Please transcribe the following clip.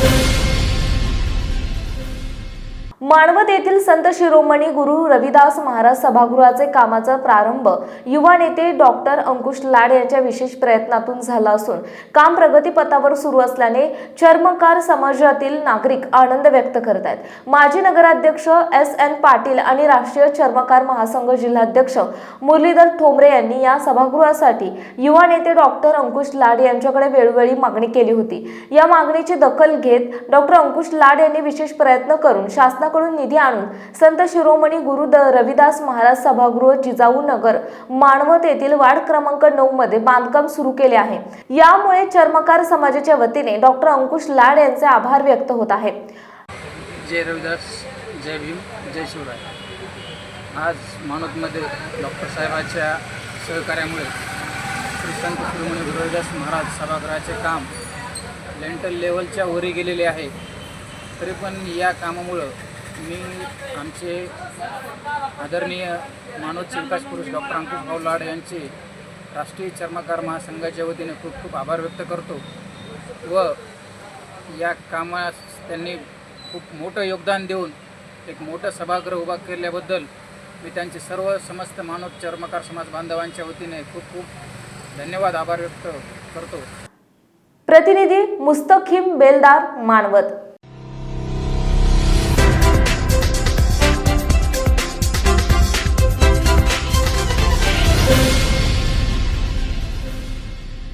Thank you. Manwat येथील संत शिरोमणी गुरु रविदास महाराज सभागृहाचे कामाचा प्रारंभ युवा नेते डॉक्टर अंकुश लाड यांच्या विशेष प्रयत्नातून झाला असून काम प्रगतीपथावर सुरू असल्याने चर्मकार समाजातील नागरिक आनंद व्यक्त करत आहेत. माजी नगराध्यक्ष एस एन पाटील आणि राष्ट्रीय चर्मकार महासंघ जिल्हाध्यक्ष मुरलीधर ठोंबरे यांनी या सभागृहासाठी युवा नेते डॉक्टर अंकुश लाड यांच्याकडे वेळोवेळी मागणी केली होती. या मागणीची दखल घेत डॉक्टर अंकुश लाड यांनी विशेष प्रयत्न करून शासना शासनाकडून निधी आणून संत शिरोमणी गुरु द रविदास महाराज सभागृह जिजाऊ नगर मानवत येथील वार्ड क्रमांक नऊ मध्ये बांधकाम सुरू केले आहे. यामुळे चर्मकार समाजाच्या वतीने डॉक्टर अंकुश लाड यांचे आभार व्यक्त होत आहे. जय रविदास जय भीम जय शिवराय. आज मानवतमध्ये डॉक्टर साहेबांच्या सहकार्यामुळे श्री संत शिरोमणी गुरुदास महाराज सभागृहाचे काम लेंटल लेवलच्या वरी गेलेले आहे. तरी पण या कामामुळं मी आमचे आदरणीय मानवचे विकास पुरुष डॉक्टर अंकुश भाऊ लाड यांचे राष्ट्रीय चर्मकार महासंघाच्या वतीने खूप खूप आभार व्यक्त करतो व या कामास त्यांनी खूप मोठं योगदान देऊन एक मोठं सभागृह उभा केल्याबद्दल मी त्यांचे सर्व समस्त मानव चर्मकार समाज बांधवांच्या वतीने खूप खूप धन्यवाद आभार व्यक्त करतो. प्रतिनिधी मुस्तखिम बेलदार मानवत.